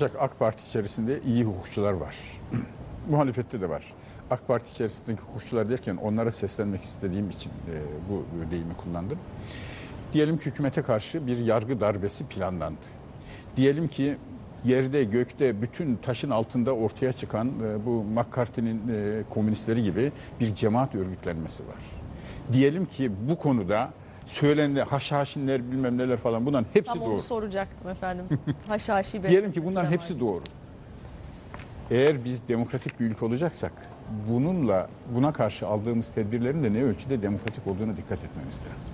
Ancak AK Parti içerisinde iyi hukukçular var. Muhalefette de var. AK Parti içerisindeki hukukçular derken onlara seslenmek istediğim için e, bu deyimi kullandım. Diyelim ki hükümete karşı bir yargı darbesi planlandı. Diyelim ki yerde gökte bütün taşın altında ortaya çıkan e, bu McCarthy'nin e, komünistleri gibi bir cemaat örgütlenmesi var. Diyelim ki bu konuda söylendi haşhaşinler bilmem neler falan bunların hepsi Tam doğru. onu soracaktım efendim. Haşhaşi Diyelim ki bunların hepsi var. doğru. Eğer biz demokratik bir ülke olacaksak bununla buna karşı aldığımız tedbirlerin de ne ölçüde demokratik olduğuna dikkat etmemiz lazım.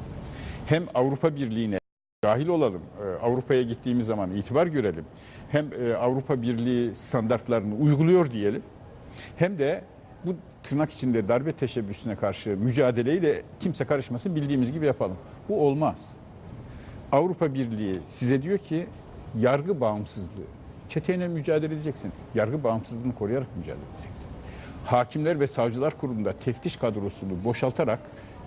Hem Avrupa Birliği'ne dahil olalım, e, Avrupa'ya gittiğimiz zaman itibar görelim. Hem e, Avrupa Birliği standartlarını uyguluyor diyelim. Hem de bu tırnak içinde darbe teşebbüsüne karşı mücadeleyi de kimse karışmasın bildiğimiz gibi yapalım. Bu olmaz. Avrupa Birliği size diyor ki yargı bağımsızlığı. Çeteyle mücadele edeceksin. Yargı bağımsızlığını koruyarak mücadele edeceksin. Hakimler ve Savcılar Kurulu'nda teftiş kadrosunu boşaltarak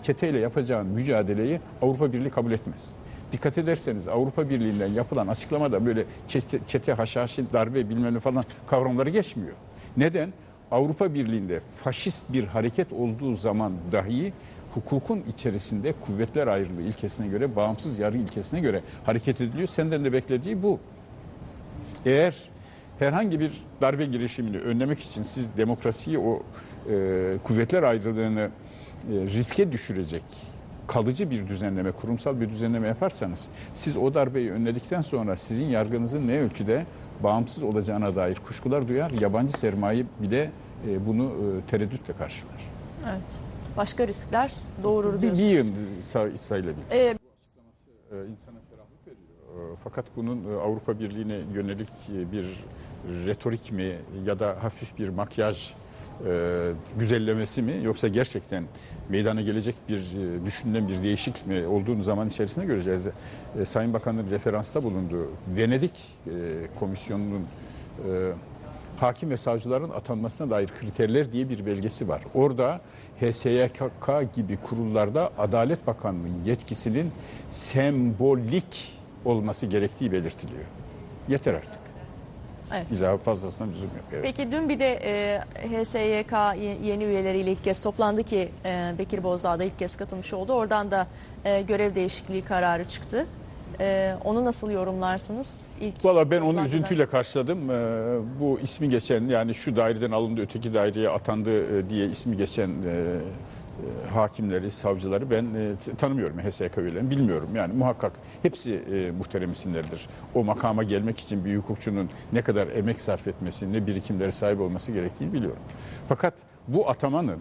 çeteyle yapacağın mücadeleyi Avrupa Birliği kabul etmez. Dikkat ederseniz Avrupa Birliği'nden yapılan açıklamada böyle çete, çete haşhaşi, darbe bilmem ne falan kavramları geçmiyor. Neden? Avrupa Birliği'nde faşist bir hareket olduğu zaman dahi hukukun içerisinde kuvvetler ayrılığı ilkesine göre, bağımsız yargı ilkesine göre hareket ediliyor. Senden de beklediği bu. Eğer herhangi bir darbe girişimini önlemek için siz demokrasiyi o e, kuvvetler ayrılığını e, riske düşürecek kalıcı bir düzenleme, kurumsal bir düzenleme yaparsanız siz o darbeyi önledikten sonra sizin yargınızın ne ölçüde bağımsız olacağına dair kuşkular duyar. Yabancı sermaye bir de e, bunu e, tereddütle karşılar. Evet. Başka riskler doğurur Bir, bir diyorsunuz. yıl say, sayılabilir. Ee, e, insana ferahlık veriyor. E, Fakat bunun e, Avrupa Birliği'ne yönelik e, bir retorik mi ya da hafif bir makyaj e, güzellemesi mi yoksa gerçekten meydana gelecek bir e, düşünülen bir değişik mi olduğunu zaman içerisinde göreceğiz. E, Sayın Bakan'ın referansta bulunduğu Venedik e, Komisyonu'nun e, hakim ve savcıların atanmasına dair kriterler diye bir belgesi var. Orada HSYK gibi kurullarda Adalet Bakanlığı'nın yetkisinin sembolik olması gerektiği belirtiliyor. Yeter artık. Evet. İzahı fazlasına lüzum yok. Evet. Peki dün bir de e, HSYK ye- yeni üyeleriyle ilk kez toplandı ki e, Bekir Bozdağ da ilk kez katılmış oldu. Oradan da e, görev değişikliği kararı çıktı. E, onu nasıl yorumlarsınız? İlk Valla ben onu üzüntüyle karşıladım. Ee, bu ismi geçen yani şu daireden alındı öteki daireye atandı e, diye ismi geçen e, hakimleri, savcıları ben e, tanımıyorum HSYK üyelerini bilmiyorum. Yani muhakkak hepsi e, muhterem isimlerdir. O makama gelmek için bir hukukçunun ne kadar emek sarf etmesi, ne birikimlere sahip olması gerektiğini biliyorum. Fakat bu atamanın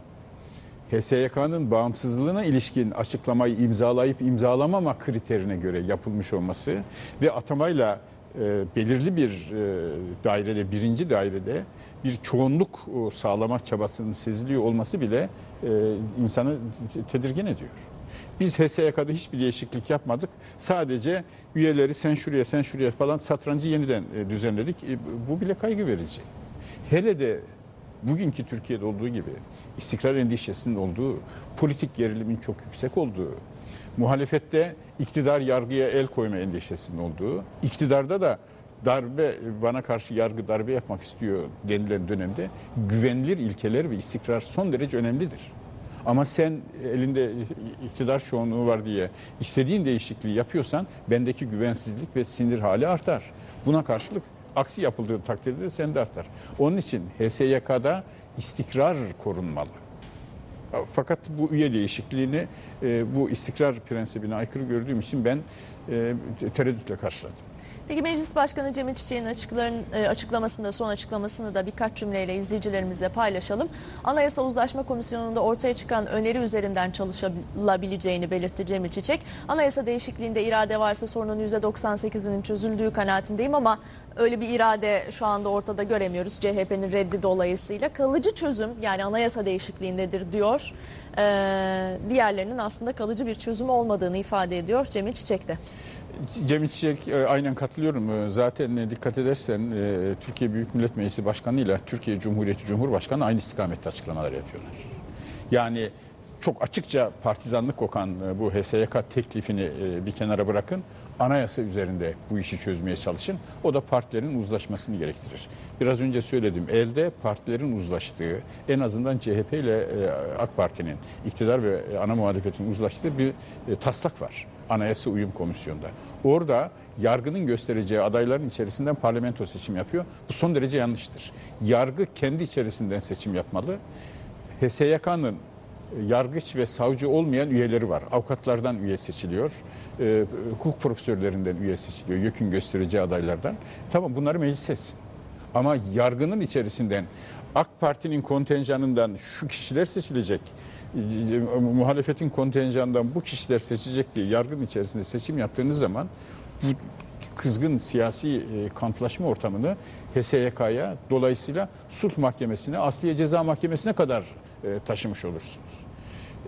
HSYK'nın bağımsızlığına ilişkin açıklamayı imzalayıp imzalamama kriterine göre yapılmış olması ve atamayla e, belirli bir e, dairede, birinci dairede bir çoğunluk e, sağlama çabasının seziliyor olması bile e, insanı te- tedirgin ediyor. Biz HSYK'da hiçbir değişiklik yapmadık. Sadece üyeleri sen şuraya sen şuraya falan satrancı yeniden e, düzenledik. E, bu bile kaygı verici. Hele de bugünkü Türkiye'de olduğu gibi istikrar endişesinin olduğu, politik gerilimin çok yüksek olduğu, muhalefette iktidar yargıya el koyma endişesinin olduğu, iktidarda da darbe bana karşı yargı darbe yapmak istiyor denilen dönemde güvenilir ilkeler ve istikrar son derece önemlidir. Ama sen elinde iktidar çoğunluğu var diye istediğin değişikliği yapıyorsan bendeki güvensizlik ve sinir hali artar. Buna karşılık aksi yapıldığı takdirde de sende artar. Onun için HSYK'da istikrar korunmalı. Fakat bu üye değişikliğini e, bu istikrar prensibine aykırı gördüğüm için ben e, tereddütle karşıladım. Peki Meclis Başkanı Cemil Çiçek'in e, açıklamasında son açıklamasını da birkaç cümleyle izleyicilerimizle paylaşalım. Anayasa Uzlaşma Komisyonu'nda ortaya çıkan öneri üzerinden çalışılabileceğini belirtti Cemil Çiçek. Anayasa değişikliğinde irade varsa sorunun %98'inin çözüldüğü kanaatindeyim ama öyle bir irade şu anda ortada göremiyoruz. CHP'nin reddi dolayısıyla kalıcı çözüm yani anayasa değişikliğindedir diyor. Ee, diğerlerinin aslında kalıcı bir çözüm olmadığını ifade ediyor Cemil Çiçek de. Cemil Çiçek e, aynen katılıyorum. E, Zaten e, dikkat edersen Türkiye Büyük Millet Meclisi Başkanı ile Türkiye Cumhuriyeti Cumhurbaşkanı aynı istikamette açıklamalar yapıyorlar. Yani çok açıkça partizanlık kokan bu HSYK teklifini bir kenara bırakın. anayasa üzerinde bu işi çözmeye çalışın. O da partilerin uzlaşmasını gerektirir. Biraz önce söyledim. Elde partilerin uzlaştığı, en azından CHP ile AK Parti'nin iktidar ve ana muhalefetin uzlaştığı bir taslak var. Anayasa Uyum Komisyonu'nda. Orada yargının göstereceği adayların içerisinden parlamento seçim yapıyor. Bu son derece yanlıştır. Yargı kendi içerisinden seçim yapmalı. HSYK'nın yargıç ve savcı olmayan üyeleri var. Avukatlardan üye seçiliyor. E, hukuk profesörlerinden üye seçiliyor. YÖK'ün göstereceği adaylardan. Tamam bunları meclis seçsin. Ama yargının içerisinden AK Parti'nin kontenjanından şu kişiler seçilecek, e, muhalefetin kontenjanından bu kişiler seçecek diye yargının içerisinde seçim yaptığınız zaman bu kızgın siyasi e, kamplaşma ortamını HSYK'ya dolayısıyla sulh mahkemesine, asliye ceza mahkemesine kadar e, taşımış olursunuz.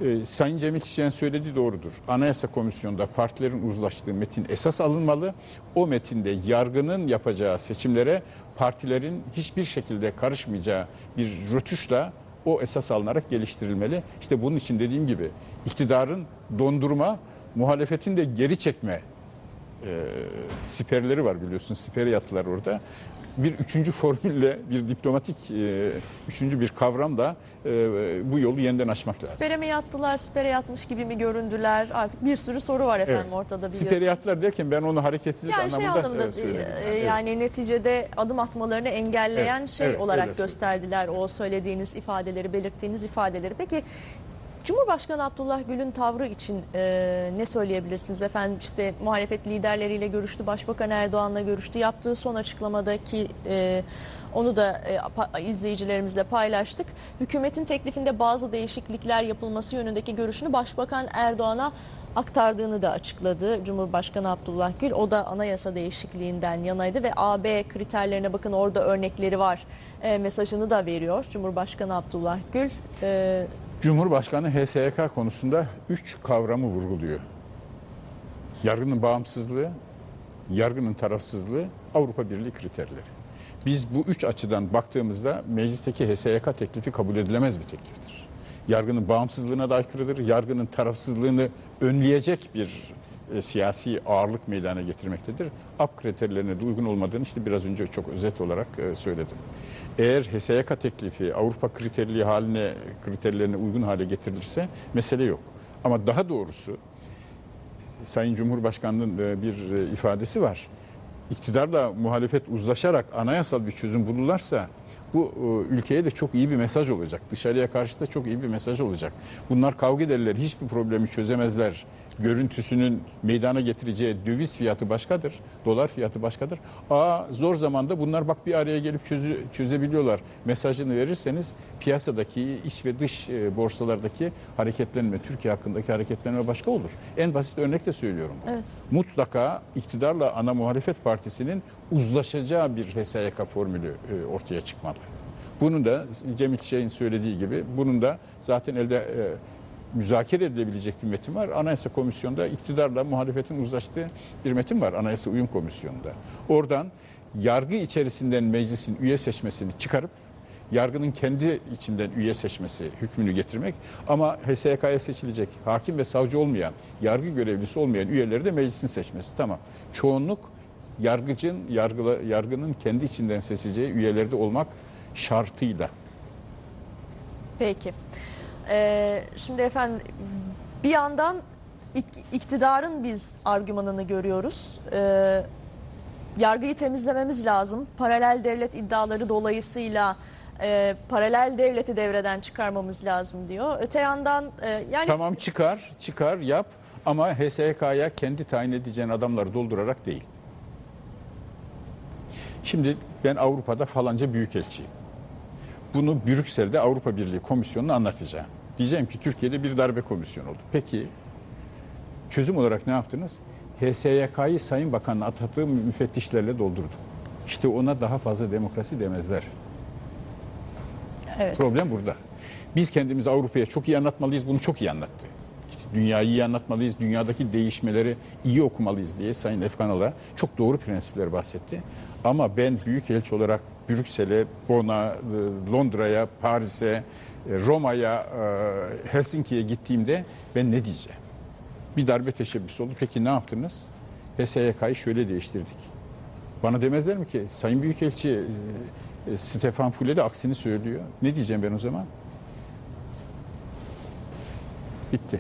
E, Sayın Cemil Çiçek'in söylediği doğrudur. Anayasa Komisyonu'nda partilerin uzlaştığı metin esas alınmalı. O metinde yargının yapacağı seçimlere partilerin hiçbir şekilde karışmayacağı bir rötuşla o esas alınarak geliştirilmeli. İşte bunun için dediğim gibi iktidarın dondurma, muhalefetin de geri çekme e, siperleri var biliyorsun. Siper yattılar orada. Bir üçüncü formülle, bir diplomatik e, üçüncü bir kavramla e, bu yolu yeniden aşmak lazım. Sipere mi yattılar, sipere yatmış gibi mi göründüler? Artık bir sürü soru var efendim Evet. ortada biliyorsunuz. Siper yattılar derken ben onu hareketsizlik Yani şey anlamında anlamında e, söyledim. e, yani neticede adım atmalarını engelleyen Evet, şey evet, olarak gösterdiler o söylediğiniz ifadeleri, belirttiğiniz ifadeleri. Peki Cumhurbaşkanı Abdullah Gül'ün tavrı için e, ne söyleyebilirsiniz efendim? İşte muhalefet liderleriyle görüştü, Başbakan Erdoğan'la görüştü. Yaptığı son açıklamadaki e, onu da e, izleyicilerimizle paylaştık. Hükümetin teklifinde bazı değişiklikler yapılması yönündeki görüşünü Başbakan Erdoğan'a aktardığını da açıkladı Cumhurbaşkanı Abdullah Gül. O da anayasa değişikliğinden yanaydı ve AB kriterlerine bakın orada örnekleri var e, mesajını da veriyor Cumhurbaşkanı Abdullah Gül. E, Cumhurbaşkanı HSYK konusunda üç kavramı vurguluyor. Yargının bağımsızlığı, yargının tarafsızlığı, Avrupa Birliği kriterleri. Biz bu üç açıdan baktığımızda meclisteki HSYK teklifi kabul edilemez bir tekliftir. Yargının bağımsızlığına da aykırıdır. Yargının tarafsızlığını önleyecek bir e, siyasi ağırlık meydana getirmektedir. AP kriterlerine de uygun olmadığını işte biraz önce çok özet olarak e, söyledim. Eğer HSYK teklifi Avrupa kriterliği haline kriterlerine uygun hale getirilirse mesele yok. Ama daha doğrusu Sayın Cumhurbaşkanı'nın e, bir e, ifadesi var. İktidarla muhalefet uzlaşarak anayasal bir çözüm bulurlarsa bu e, ülkeye de çok iyi bir mesaj olacak. Dışarıya karşı da çok iyi bir mesaj olacak. Bunlar kavga ederler, hiçbir problemi çözemezler. Görüntüsünün meydana getireceği döviz fiyatı başkadır, dolar fiyatı başkadır. Aa zor zamanda bunlar bak bir araya gelip çözü, çözebiliyorlar. Mesajını verirseniz piyasadaki iç ve dış e, borsalardaki hareketlenme, Türkiye hakkındaki hareketlenme başka olur. En basit örnek de söylüyorum. evet. Mutlaka iktidarla ana muhalefet partisinin uzlaşacağı bir HSYK formülü e, ortaya çıkmalı. Bunun da Cemil Çiçek'in söylediği gibi bunun da zaten elde e, müzakere edilebilecek bir metin var. Anayasa Komisyonu'nda iktidarla muhalefetin uzlaştığı bir metin var Anayasa Uyum Komisyonu'nda. Oradan yargı içerisinden meclisin üye seçmesini çıkarıp yargının kendi içinden üye seçmesi hükmünü getirmek ama HSYK'ya seçilecek hakim ve savcı olmayan, yargı görevlisi olmayan üyeleri de meclisin seçmesi. Tamam. Çoğunluk yargıcın, yargıla, yargının kendi içinden seçeceği üyelerde olmak şartıyla. Peki. Ee, şimdi efendim bir yandan ik- iktidarın biz argümanını görüyoruz. Ee, yargıyı temizlememiz lazım. Paralel devlet iddiaları dolayısıyla e, paralel devleti devreden çıkarmamız lazım diyor. Öte yandan e, yani Tamam çıkar, çıkar, yap ama HSYK'ya kendi tayin edeceğin adamları doldurarak değil. Şimdi ben Avrupa'da falanca büyükelçiyim. Bunu Brüksel'de Avrupa Birliği Komisyonu'na anlatacağım. Diyeceğim ki Türkiye'de bir darbe komisyonu oldu. Peki çözüm olarak ne yaptınız? HSYK'yı Sayın Bakan'la atadığı müfettişlerle doldurduk. İşte ona daha fazla demokrasi demezler. evet. Problem burada. Biz kendimizi Avrupa'ya çok iyi anlatmalıyız. Bunu çok iyi anlattı. İşte dünyayı iyi anlatmalıyız. Dünyadaki değişmeleri iyi okumalıyız diye Sayın Efkanal'a çok doğru prensipler bahsetti. Ama ben büyük elçi olarak Brüksel'e, Bonn'a, e, Londra'ya, Paris'e, e, Roma'ya, e, Helsinki'ye gittiğimde ben ne diyeceğim? Bir darbe teşebbüsü oldu. Peki ne yaptınız? HSYK'yı şöyle değiştirdik. Bana demezler mi ki Sayın Büyükelçi Stefan Fule de aksini söylüyor. Ne diyeceğim ben o zaman? Bitti.